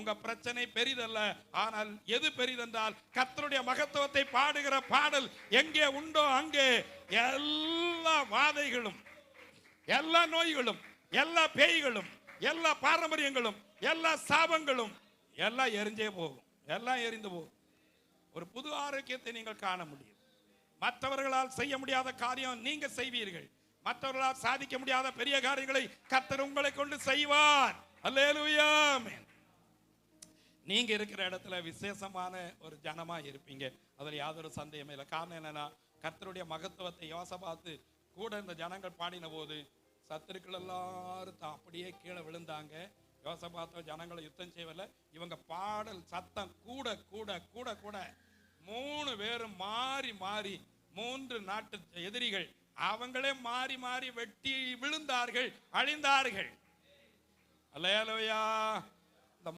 உங்க பிரச்சனை பெரிதல்ல. ஆனால் எது பெரிதென்றால் கத்தருடைய மகத்துவத்தை பாடுகிற பாடல் எங்கே உண்டோ அங்கே எல்லா வாதைகளும் எல்லா நோய்களும் எல்லா பேய்களும் எல்லா பாரம்பரியங்களும் எல்லா சாபங்களும் எல்லாம் எரிஞ்சே போகும் எல்லாம் எரிந்து போகும். ஒரு புது ஆரோக்கியத்தை நீங்கள் காண முடியும். மற்றவர்களால் செய்ய முடியாத காரியம் நீங்க செய்வீர்கள். மற்றவர்களால் சாதிக்க முடியாத பெரிய காரியங்களை கத்தர் உங்களை கொண்டு செய்வார். அல்லேலூயா நீங்கள் இருக்கிற இடத்துல விசேஷமான ஒரு ஜனமாக இருப்பீங்க. அதில் யாதொரு சந்தேகமே இல்லை. காரணம் என்னென்னா கர்த்தருடைய மகத்துவத்தை யோசபாத்து கூட இந்த ஜனங்கள் பாடின போது சத்துருக்கள் எல்லாரும் தான் அப்படியே கீழே விழுந்தாங்க. யோசை யோசபாத்த ஜனங்களை யுத்தம் செய்யவில்லை. இவங்க பாடல் சத்தம் கூட கூட கூட கூட மூணு பேரும் மாறி மாறி மூன்று நாட்டு எதிரிகள் அவங்களே மாறி மாறி வெட்டி விழுந்தார்கள் அழிந்தார்கள். அல்லையா